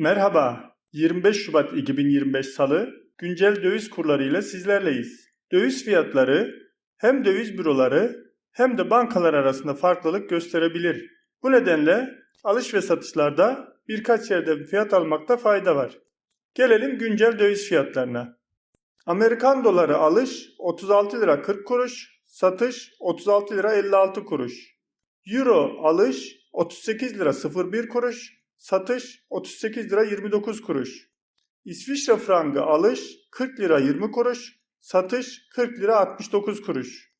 Merhaba, 25 Şubat 2025 Salı, güncel döviz kurları ile sizlerleyiz. Döviz fiyatları hem döviz büroları hem de bankalar arasında farklılık gösterebilir. Bu nedenle alış ve satışlarda birkaç yerden fiyat almakta fayda var. Gelelim güncel döviz fiyatlarına. Amerikan doları alış 36 lira 40 kuruş, satış 36 lira 56 kuruş. Euro alış 38 lira 01 kuruş, satış 38 lira 29 kuruş. İsviçre frangı alış 40 lira 20 kuruş, satış 40 lira 69 kuruş.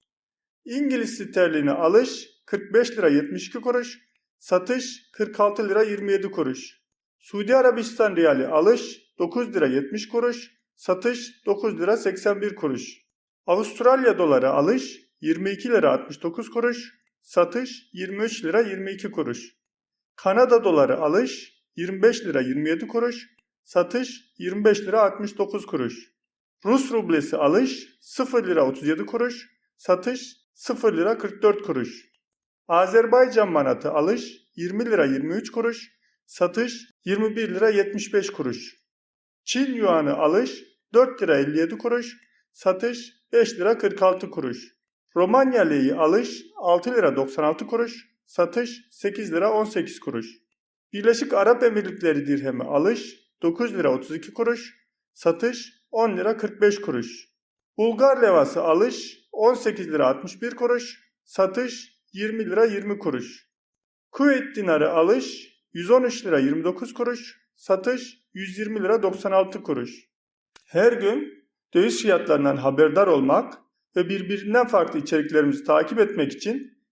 İngiliz sterlini alış 45 lira 72 kuruş, satış 46 lira 27 kuruş. Suudi Arabistan riyali alış 9 lira 70 kuruş, satış 9 lira 81 kuruş. Avustralya doları alış 22 lira 69 kuruş, satış 23 lira 22 kuruş. Kanada doları alış 25 lira 27 kuruş, satış 25 lira 69 kuruş. Rus rublesi alış 0 lira 37 kuruş, satış 0 lira 44 kuruş. Azerbaycan manatı alış 20 lira 23 kuruş, satış 21 lira 75 kuruş. Çin yuanı alış 4 lira 57 kuruş, satış 5 lira 46 kuruş. Romanya leyi alış 6 lira 96 kuruş, satış 8 lira 18 kuruş. Birleşik Arap Emirlikleri dirhemi alış 9 lira 32 kuruş, satış 10 lira 45 kuruş. Bulgar levası alış 18 lira 61 kuruş, satış 20 lira 20 kuruş. Kuveyt dinarı alış 113 lira 29 kuruş, satış 120 lira 96 kuruş. Her gün döviz fiyatlarından haberdar olmak ve birbirinden farklı içeriklerimizi takip etmek için